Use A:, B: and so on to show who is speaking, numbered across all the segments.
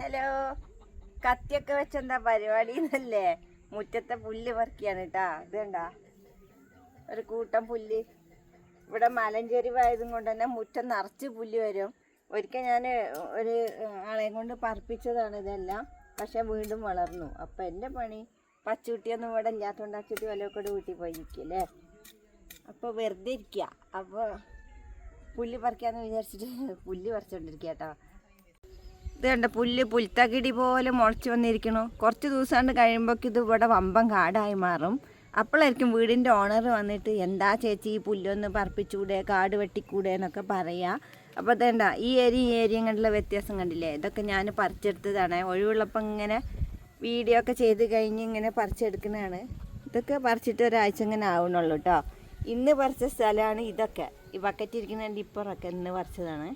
A: Hello. കത്തിയൊക്കെ വെച്ചെന്താ പരിപാടി എന്നല്ലേ മുറ്റത്തെ പുല്ല് പറിക്കാണ് കേട്ടാ ഇത് കണ്ടാ? ഒരു കൂട്ടം പുല്ല്. ഇവിടെ മലഞ്ചെരിവായതും കൊണ്ട് തന്നെ മുറ്റം നിറച്ച് പുല്ല് വരും. ഒരിക്കൽ ഞാൻ ഒരു ആളെ കൊണ്ട് പറപ്പിച്ചതാണ് ഇതെല്ലാം. പക്ഷെ വീണ്ടും വളർന്നു. അപ്പം എന്റെ പണി പച്ചുകുട്ടിയൊന്നും ഇവിടെ ഇല്ലാത്തതുകൊണ്ട് അച്ചുട്ടി വല്ലതൊക്കെ വീട്ടിൽ പോയി നിൽക്കില്ലേ അപ്പോൾ വെറുതെ ഇരിക്കുക. അപ്പോൾ പുല്ല് പറിക്കാന്ന് വിചാരിച്ചിട്ട് പുല്ല് പറിച്ചോണ്ടിരിക്കുക കേട്ടോ. ഇത് കണ്ട പുല്ല് പുൽത്തകിടി പോലെ മുളച്ച് വന്നിരിക്കണു. കുറച്ച് ദിവസം കൊണ്ട് കഴിയുമ്പോൾ ഇത് ഇവിടെ വമ്പം കാടായി മാറും. അപ്പോഴായിരിക്കും വീടിന്റെ ഓണർ വന്നിട്ട് എന്താ ചേച്ചി ഈ പുല്ലൊന്ന് പറപ്പിച്ചൂടെ കാട് വെട്ടിക്കൂടെ എന്നൊക്കെ പറയാ. അപ്പോൾ അതേണ്ട ഈ ഏരിയ ഏരിയ കണ്ടുള്ള വ്യത്യാസം കണ്ടില്ലേ? ഇതൊക്കെ ഞാൻ പറിച്ചെടുത്തതാണ്. ഒഴിവുള്ളപ്പോൾ ഇങ്ങനെ വീഡിയോ ഒക്കെ ചെയ്ത് കഴിഞ്ഞ് ഇങ്ങനെ പറിച്ചെടുക്കുന്നതാണ് ഇതൊക്കെ പറിച്ചിട്ട് ഒരാഴ്ച ഇങ്ങനെ ആവണുള്ളൂ കേട്ടോ ഇന്ന് പറിച്ച സ്ഥലമാണ് ഇതൊക്കെ. ഈ ബക്കറ്റ് ഇപ്പുറമൊക്കെ ഇന്ന് പറിച്ചതാണ്.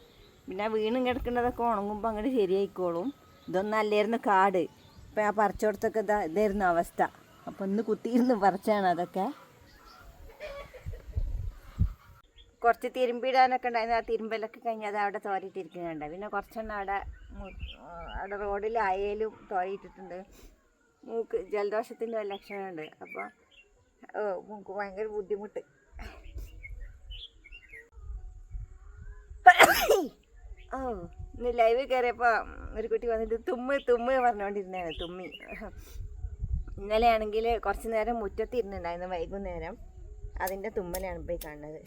A: പിന്നെ വീണും കിടക്കുന്നതൊക്കെ ഉണങ്ങുമ്പോൾ അങ്ങോട്ട് ശരിയായിക്കോളും. ഇതൊന്നും അല്ലായിരുന്നു കാട്. ഇപ്പം ആ പറിച്ചോടത്തൊക്കെ ഇതാ ഇതായിരുന്നു അവസ്ഥ. അപ്പം ഇന്ന് കുത്തിയിരുന്ന് പറിച്ചാണ് അതൊക്കെ. കുറച്ച് തിരുമ്പിടാനൊക്കെ ഉണ്ടായിരുന്നു. ആ തിരുമ്പലൊക്കെ കഴിഞ്ഞ് അത് അവിടെ തോരിയിട്ടിരിക്കുന്നുണ്ട് പിന്നെ കുറച്ചെണ്ണം അവിടെ അവിടെ റോഡിലായാലും തോരിയിട്ടിട്ടുണ്ട്. മൂക്ക് ജലദോഷത്തിന്റെ ലക്ഷണമുണ്ട്. അപ്പോൾ മൂക്ക് ഭയങ്കര ബുദ്ധിമുട്ട്. ഇന്ന് ലൈവ് കയറിയപ്പോൾ ഒരു കുട്ടി വന്നിട്ട് തുമ്മ് തുമ്മ് പറഞ്ഞുകൊണ്ടിരുന്നതാണ് തുമ്മി. ഇന്നലെയാണെങ്കിൽ കുറച്ച് നേരം മുറ്റത്തിരുന്നുണ്ടായിരുന്നു വൈകുന്നേരം. അതിന്റെ തുമ്മലാണ് പോയി കാണുന്നത്.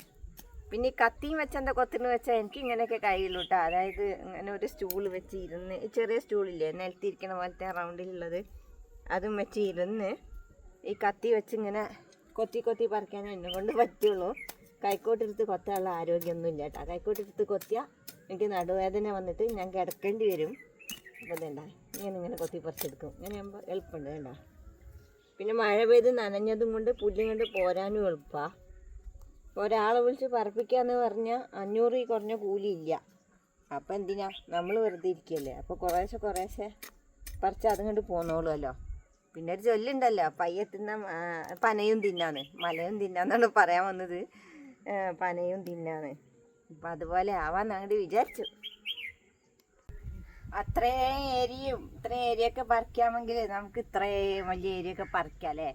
A: പിന്നെ കത്തിയും വെച്ച എന്താ കൊത്തിന് വെച്ചാൽ എനിക്ക് ഇങ്ങനെയൊക്കെ കഴിയുള്ളൂ കേട്ടോ അതായത് ഇങ്ങനെ ഒരു സ്റ്റൂൾ വെച്ച് ഇരുന്ന് ചെറിയ സ്റ്റൂളില്ലേ നിലത്തിരിക്കണ പോലത്തെ റൗണ്ടിലുള്ളത് അതും വെച്ച് ഇരുന്ന് ഈ കത്തി വെച്ച് ഇങ്ങനെ കൊത്തി കൊത്തി പറിക്കാനേ എന്നെ കൊണ്ട് പറ്റുള്ളൂ. കൈക്കോട്ടെടുത്ത് കൊത്താനുള്ള ആരോഗ്യമൊന്നും ഇല്ല കേട്ടോ കൈക്കോട്ടെടുത്ത് കൊത്തിയാൽ എനിക്ക് നടുവേദന വന്നിട്ട് ഞാൻ കിടക്കേണ്ടി വരും. അപ്പോൾ വേണ്ട ഇങ്ങനെ ഇങ്ങനെ കൊത്തി പറിച്ചെടുക്കും. ഇങ്ങനെ ആകുമ്പോൾ എളുപ്പമുണ്ട് വേണ്ട പിന്നെ മഴ പെയ്ത് നനഞ്ഞതും കൊണ്ട് പുല്ലും കൊണ്ട് പോരാനും എളുപ്പമാണ് ഒരാളെ വിളിച്ച് പറപ്പിക്കാന്ന് പറഞ്ഞാൽ അഞ്ഞൂറ് കുറഞ്ഞ കൂലിയില്ല. അപ്പം എന്തിനാ? നമ്മൾ വെറുതെ ഇരിക്കുകയല്ലേ അപ്പോൾ കുറേശ്ശെ കുറേശ്ശെ പറിച്ച് അതും കൊണ്ട് പോന്നോളുമല്ലോ പിന്നെ ഒരു ചൊല്ലുണ്ടല്ലോ പയ്യെ തിന്ന പനയും തിന്നാന്ന്. മലയും തിന്നാന്നാണ് പറയാൻ വന്നത്. പനയും തിന്നാന്ന്. അപ്പം അതുപോലെ ആവാന്ന് അങ്ങോട്ട് വിചാരിച്ചു. അത്രയും ഏരിയയും ഇത്രയും ഏരിയ ഒക്കെ പറിക്കാമെങ്കിൽ നമുക്ക് ഇത്രയും വലിയ ഏരിയ ഒക്കെ പറിക്കാം അല്ലേ?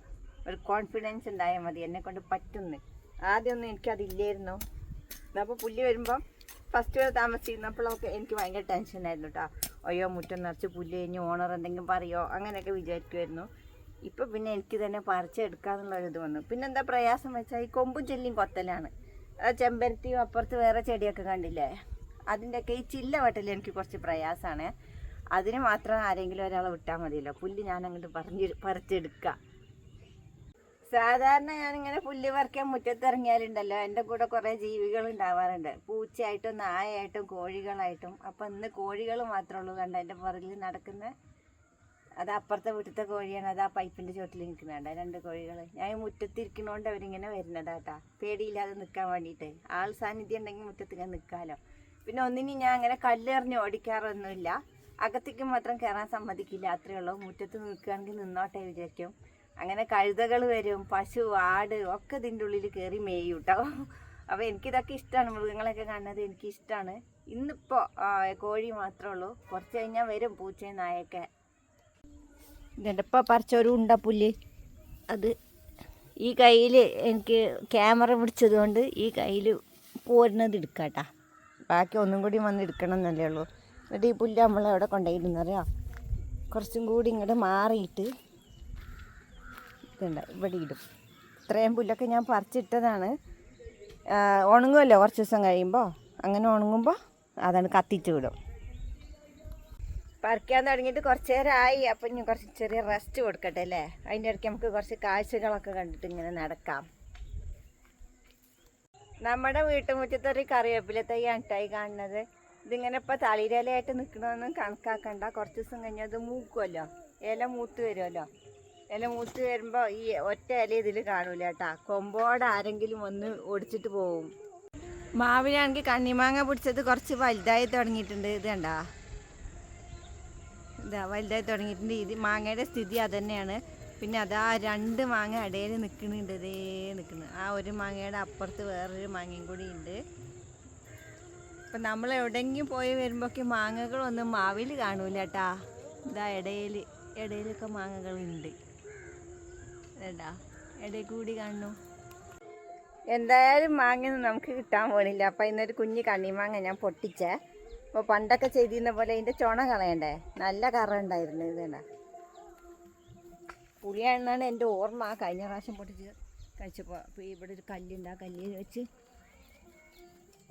A: ഒരു കോൺഫിഡൻസ് ഉണ്ടായാൽ മതി എന്നെ കൊണ്ട് പറ്റുന്നു. ആദ്യമൊന്നും എനിക്കതില്ലായിരുന്നു അപ്പോൾ പുല്ല് വരുമ്പം ഫസ്റ്റ് വരെ താമസിക്കുന്നപ്പോഴൊക്കെ എനിക്ക് ഭയങ്കര ടെൻഷൻ ആയിരുന്നു കേട്ടോ അയ്യോ മുറ്റം നിറച്ച് പുല്ല് കഴിഞ്ഞ് ഓണർ എന്തെങ്കിലും പറയോ? അങ്ങനെയൊക്കെ വിചാരിക്കുമായിരുന്നു ഇപ്പം പിന്നെ എനിക്ക് തന്നെ പറിച്ചെടുക്കാന്നുള്ള ഒരു ഇത് വന്നു. പിന്നെന്താ പ്രയാസം വെച്ചാൽ ഈ കൊമ്പും ചെല്ലിയും കൊത്തലാണ്. ചെമ്പരത്തിയും അപ്പുറത്ത് വേറെ ചെടിയൊക്കെ കണ്ടില്ലേ? അതിന്റെയൊക്കെ ഈ ചില്ല വെട്ടൽ എനിക്ക് കുറച്ച് പ്രയാസമാണ് അതിന് മാത്രം ആരെങ്കിലും ഒരാളെ വിട്ടാൽ മതിയല്ലോ. പുല്ല് ഞാൻ അങ്ങോട്ട് പറഞ്ഞ് പറിച്ചെടുക്കാം. സാധാരണ ഞാനിങ്ങനെ പുല്ല് പറിക്കാൻ മുറ്റത്തിറങ്ങിയാലുണ്ടല്ലോ. എന്റെ കൂടെ കുറേ ജീവികൾ ഉണ്ടാവാറുണ്ട്. പൂച്ചയായിട്ടും നായയായിട്ടും കോഴികളായിട്ടും. അപ്പം ഇന്ന് കോഴികൾ മാത്രമേ ഉള്ളൂ കണ്ട? എന്റെ പുറകിൽ നടക്കുന്ന അത് അപ്പുറത്തെ വീട്ടിലത്തെ കോഴിയാണ്. അത് ആ പൈപ്പിന്റെ ചോട്ടിൽ നിൽക്കുന്നുണ്ട് രണ്ട് കോഴികൾ ഞാൻ മുറ്റത്തിരിക്കണോണ്ട് അവരിങ്ങനെ വരുന്നതാട്ടാ പേടിയില്ലാതെ നിൽക്കാൻ വേണ്ടിയിട്ട് ആൾ സാന്നിധ്യം ഉണ്ടെങ്കിൽ മുറ്റത്ത് ഇങ്ങനെ നിൽക്കാമല്ലോ പിന്നെ ഒന്നിനും ഞാൻ അങ്ങനെ കല്ലെറിഞ്ഞ് ഓടിക്കാറൊന്നുമില്ല. അകത്തേക്ക് മാത്രം കയറാൻ സമ്മതിക്കില്ല. അത്രയേ ഉള്ളൂ. മുറ്റത്ത് നിൽക്കുകയാണെങ്കിൽ നിന്നോട്ടെ വിചാരിക്കും. അങ്ങനെ കഴുതകൾ വരും പശു ആട് ഒക്കെ ഇതിന്റെ ഉള്ളിൽ കയറി മേയും കേട്ടോ അപ്പോൾ എനിക്കിതൊക്കെ ഇഷ്ടമാണ് മൃഗങ്ങളൊക്കെ കാണുന്നത് എനിക്കിഷ്ടമാണ് ഇന്നിപ്പോൾ കോഴി മാത്രമേ ഉള്ളൂ. കുറച്ച് കഴിഞ്ഞാൽ വരും പൂച്ചയും നായൊക്കെ ഇതുണ്ട് ഇപ്പം പറിച്ച ഒരു ഉണ്ടпуല്ല് അത് ഈ കയ്യിൽ എനിക്ക് ക്യാമറ പിടിച്ചത് കൊണ്ട് ഈ കയ്യിൽ പോരുന്നത് എടുക്കാട്ടാ. ബാക്കി ഒന്നും കൂടി വന്ന് എടുക്കണം എന്നല്ലേ ഉള്ളൂ. എന്നിട്ട് ഈ പുല്ല് നമ്മൾ എവിടെ കൊണ്ടുപോയിരുന്നറിയാം കുറച്ചും കൂടി ഇങ്ങോട്ട് മാറിയിട്ട് ഇതുണ്ട് ഇവിടെ ഇടും. ഇത്രയും പുല്ലൊക്കെ ഞാൻ പറിച്ചിട്ടതാണ്. ഉണങ്ങുമല്ലോ കുറച്ച് ദിവസം കഴിയുമ്പോൾ അങ്ങനെ ഉണങ്ങുമ്പോൾ അതാണ് കത്തിച്ച് വിടും. പറിക്കാൻ തുടങ്ങിയിട്ട് കുറച്ച് നേരമായി അപ്പൊ ഇനി കുറച്ച് ചെറിയ റെസ്റ്റ് കൊടുക്കട്ടെ അല്ലേ? അതിന്റെ ഇടയ്ക്ക് നമുക്ക് കുറച്ച് കാഴ്ചകളൊക്കെ കണ്ടിട്ട് ഇങ്ങനെ നടക്കാം. നമ്മുടെ വീട്ടുമുറ്റത്തൊരു കറിവേപ്പില തൈയാണ് ഈ കാണുന്നത്. ഇതിങ്ങനെ ഇപ്പോൾ തളിരിലയായിട്ട് നിൽക്കണമെന്നും കണക്കാക്കണ്ട. കുറച്ച് ദിവസം കഴിഞ്ഞാൽ അത് മൂക്കുമല്ലോ ഇല മൂത്ത് വരുമല്ലോ ഇല മൂത്ത് വരുമ്പോ ഈ ഒറ്റ ഇല ഇതിൽ കാണൂല കേട്ടാ കൊമ്പോടെ ആരെങ്കിലും ഒന്ന് ഓടിച്ചിട്ട് പോവും. മാവിനാണെങ്കിൽ കണ്ണിമാങ്ങ പിടിച്ചത് കുറച്ച് വലുതായി തുടങ്ങിയിട്ടുണ്ട്. ഇത് കണ്ടാ? ഇതാ വലുതായി തുടങ്ങിയിട്ടുണ്ട്. ഇത് മാങ്ങയുടെ സ്ഥിതി അതന്നെയാണ്. പിന്നെ അതാ രണ്ട് മാങ്ങ ഇടയിൽ നിൽക്കുന്നുണ്ട്. ഇതേ നിൽക്കുന്നു. ആ ഒരു മാങ്ങയുടെ അപ്പുറത്ത് വേറൊരു മാങ്ങയും കൂടി ഉണ്ട്. അപ്പം നമ്മൾ എവിടെയെങ്കിലും പോയി വരുമ്പോഴൊക്കെ മാങ്ങകളൊന്നും മാവിൽ കാണൂല കേട്ടാ. ഇതാ ഇടയിൽ ഇടയിലൊക്കെ മാങ്ങകളുണ്ട്. കേട്ടാ ഇടയിൽ കൂടി കാണുന്നു. എന്തായാലും മാങ്ങയൊന്നും നമുക്ക് കിട്ടാൻ പോണില്ല. അപ്പം ഇന്നൊരു കുഞ്ഞ് കണ്ണിമാങ്ങ ഞാൻ പൊട്ടിച്ചേ. അപ്പോൾ പണ്ടൊക്കെ ചെയ്തിരുന്ന പോലെ ഇതിന്റെ ചുണ കളയണ്ടേ? നല്ല കറ ഉണ്ടായിരുന്നു ഇതേണ്ട പുളിയാണെന്നാണ് എന്റെ ഓർമ്മ. കഴിഞ്ഞ പ്രാവശ്യം പൊട്ടിച്ച് കഴിച്ചപ്പോൾ അപ്പോൾ ഇവിടെ ഒരു കല്ലുണ്ട് ആ കല്ലിൽ വെച്ച്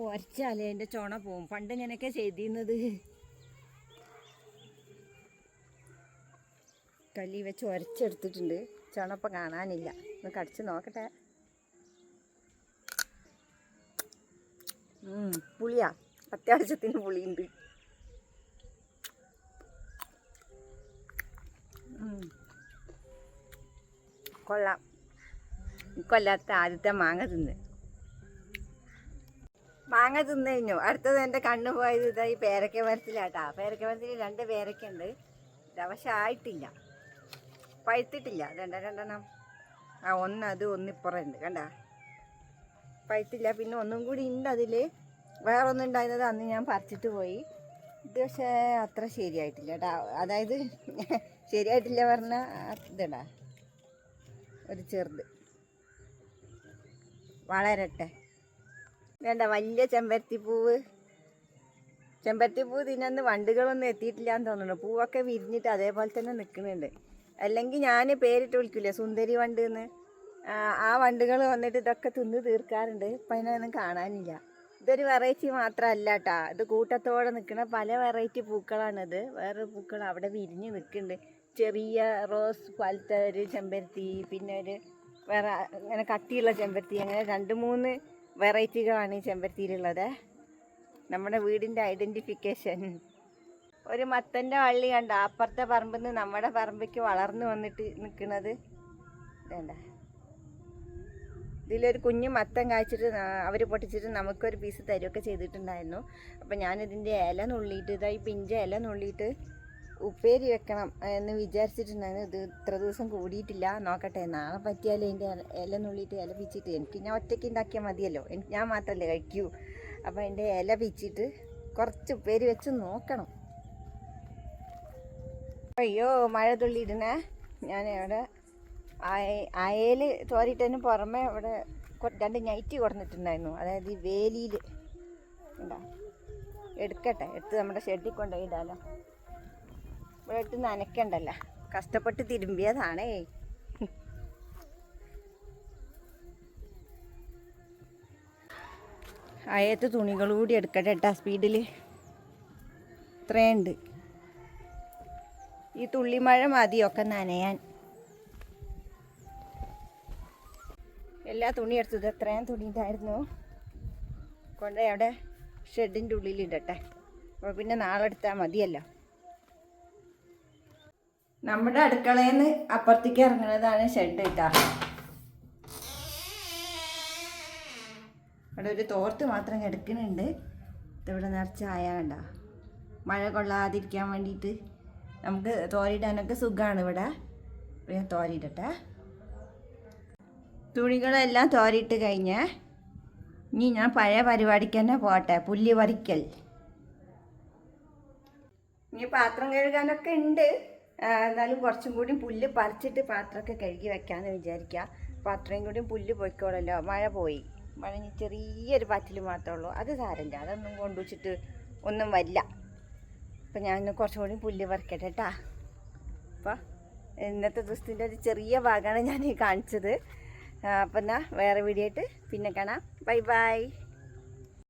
A: ഉരച്ചാലേ എന്റെ ചുണ പോവും. പണ്ട് ഇങ്ങനെയൊക്കെ ചെയ്തിരുന്നത്. കല്ലി വെച്ച് ഉരച്ചെടുത്തിട്ടുണ്ട് ചുണപ്പം കാണാനില്ല. ഒന്ന് കടിച്ച് നോക്കട്ടെ. പുളിയാ. അത്യാവശ്യത്തിന് പുളിയുണ്ട്. കൊള്ളാം. കൊല്ലാത്ത ആദ്യത്തെ മാങ്ങ തിന്ന്. മാങ്ങ തിന്നു കഴിഞ്ഞു. അടുത്തത് എന്റെ കണ്ണ് പോയത് ഇതാ ഈ പേരക്ക മരത്തിലാട്ടാ. പേരക്ക മരത്തിൽ രണ്ട് പേരക്ക ഉണ്ട്. ദവശായിട്ടില്ല പഴുത്തിട്ടില്ല. രണ്ട രണ്ടെണ്ണം. ആ ഒന്ന് അത് ഒന്നിപ്പുറം ഉണ്ട്. കണ്ട? പഴുത്തില്ല. പിന്നെ ഒന്നും കൂടി ഉണ്ട് അതിൽ വേറെ ഒന്നും ഉണ്ടായിരുന്നത് അന്ന് ഞാൻ പറിച്ചിട്ട് പോയി. ഇത് പക്ഷേ അത്ര ശരിയായിട്ടില്ല കേട്ടോ അതായത് ശരിയായിട്ടില്ല പറഞ്ഞാൽ ഇതടാ. ഒരു ചെറുത്. വളരട്ടെ. വേണ്ട വലിയ ചെമ്പരത്തി പൂവ് ചെമ്പരത്തി പൂവ് തിന്നന്ന് വണ്ടുകളൊന്നും എത്തിയിട്ടില്ല എന്ന് തോന്നുന്നു പൂവൊക്കെ വിരിഞ്ഞിട്ട് അതേപോലെ തന്നെ നിൽക്കുന്നുണ്ട്. അല്ലെങ്കിൽ ഞാൻ പേരിട്ട് വിളിക്കില്ല സുന്ദരി വണ്ട് എന്ന്. ആ വണ്ടുകൾ വന്നിട്ട് ഇതൊക്കെ തിന്ന് തീർക്കാറുണ്ട്. ഇപ്പം അതിനൊന്നും കാണാനില്ല. ഇതൊരു വെറൈറ്റി മാത്രമല്ല കേട്ടാ ഇത് കൂട്ടത്തോടെ നിൽക്കുന്ന പല വെറൈറ്റി പൂക്കളാണിത്. വേറെ പൂക്കൾ അവിടെ വിരിഞ്ഞ് നിൽക്കുന്നുണ്ട്. ചെറിയ റോസ് പോലത്തെ ഒരു ചെമ്പരത്തി പിന്നെ ഒരു വേറെ അങ്ങനെ കട്ടിയുള്ള ചെമ്പരത്തി അങ്ങനെ രണ്ട് മൂന്ന് വെറൈറ്റികളാണ് ഈ ചെമ്പരത്തിയിലുള്ളത്. നമ്മുടെ വീടിന്റെ ഐഡന്റിഫിക്കേഷൻ ഒരു മത്തന്റെ വള്ളി കണ്ട? അപ്പുറത്തെ പറമ്പിൽ നിന്ന് നമ്മുടെ പറമ്പിക്ക് വളർന്നു വന്നിട്ട് നിൽക്കുന്നത്. വേണ്ട ഇതിലൊരു കുഞ്ഞ് മത്തം കായ്ച്ചിട്ട് അവർ പൊട്ടിച്ചിട്ട് നമുക്കൊരു പീസ് തരുമൊക്കെ ചെയ്തിട്ടുണ്ടായിരുന്നു. അപ്പം ഞാനിതിന്റെ ഇല നുള്ളിയിട്ട് ഇതായി പിഞ്ച ഇല നുള്ളിയിട്ട് ഉപ്പേരി വെക്കണം എന്ന് വിചാരിച്ചിട്ടുണ്ടായിരുന്നു. ഇത് ഇത്ര ദിവസം കൂടിയിട്ടില്ല. നോക്കട്ടെ നാളെ പറ്റിയാലേ എന്റെ ഇല നുള്ളിയിട്ട് ഇല പിച്ചിട്ട് എനിക്ക് ഞാൻ ഒറ്റയ്ക്ക് ഉണ്ടാക്കിയാൽ മതിയല്ലോ. എനിക്ക് ഞാൻ മാത്രമല്ലേ കഴിക്കൂ. അപ്പോൾ അതിന്റെ ഇല പിച്ചിട്ട് കുറച്ച് ഉപ്പേരി വെച്ച് നോക്കണം. അയ്യോ മഴ തുള്ളിയിടുന്നേ. ഞാൻ ഇവിടെ അയൽ തോരിട്ടതിന് പുറമെ ഇവിടെ കൊ- രണ്ട് നൈറ്റി കൊടുത്തിട്ടുണ്ടായിരുന്നു അതായത് ഈ വേലിയിൽ ഉണ്ടോ എടുക്കട്ടെ. എടുത്ത് നമ്മുടെ ഷെഡിൽ കൊണ്ടുപോയി ഇടാലോ. ഇവിടെ എടുത്ത് നനയ്ക്കണ്ടല്ല. കഷ്ടപ്പെട്ട് തിരുമ്പിയതാണേ. അയത്ത് തുണികൾ കൂടി എടുക്കട്ടെ കേട്ടാ സ്പീഡിൽ ഇത്രയുണ്ട്. ഈ തുള്ളിമഴ മതിയൊക്കെ നനയാൻ. എല്ലാ തുണി എടുത്തത്. എത്രയും തുണി ഉണ്ടായിരുന്നു കൊണ്ട് അവിടെ ഷെഡിന്റെ ഉള്ളിലിടട്ടെ അപ്പോൾ പിന്നെ നാളെ എടുത്താൽ മതിയല്ലോ. നമ്മുടെ അടുക്കളയിൽ നിന്ന് അപ്പുറത്തേക്ക് ഇറങ്ങുന്നതാണ് ഷെഡ് ഇട്ടാ അവിടെ ഒരു തോർത്ത് മാത്രം കിടക്കുന്നുണ്ട്. ഇതിവിടെ നിറച്ച് ആയ കണ്ട? മഴ കൊള്ളാതിരിക്കാൻ വേണ്ടിയിട്ട് നമുക്ക് തോരിയിടാനൊക്കെ സുഖമാണ് ഇവിടെ. പിന്നെ തോരിയിടട്ടെ. തുണികളെല്ലാം തോരിയിട്ട് കഴിഞ്ഞ് ഇനി ഞാൻ പഴയ പരിപാടിക്ക് തന്നെ പോട്ടെ പുല്ല് പറിക്കൽ. ഇനി പാത്രം കഴുകാനൊക്കെ ഉണ്ട്. എന്നാലും കുറച്ചും കൂടി പുല്ല് പറിച്ചിട്ട് പാത്രമൊക്കെ കഴുകി വെക്കാമെന്ന് വിചാരിക്കുക. പാത്രയും കൂടി പുല്ല് പോയിക്കോളല്ലോ. മഴ പോയി. മഴ ചെറിയൊരു പാറ്റിൽ മാത്രമേ ഉള്ളൂ. അത് സാരമില്ല. അതൊന്നും കൊണ്ടുവച്ചിട്ട് ഒന്നും വരില്ല. അപ്പം ഞാൻ കുറച്ചും കൂടി പുല്ല് പറിക്കട്ടെ കേട്ടാ. അപ്പോൾ ഇന്നത്തെ ദിവസത്തിന്റെ ഒരു ചെറിയ ഭാഗമാണ് ഞാൻ കാണിച്ചത്. അപ്പം എന്നാൽ വേറെ വീഡിയോ ആയിട്ട് പിന്നെ കാണാം. Bye bye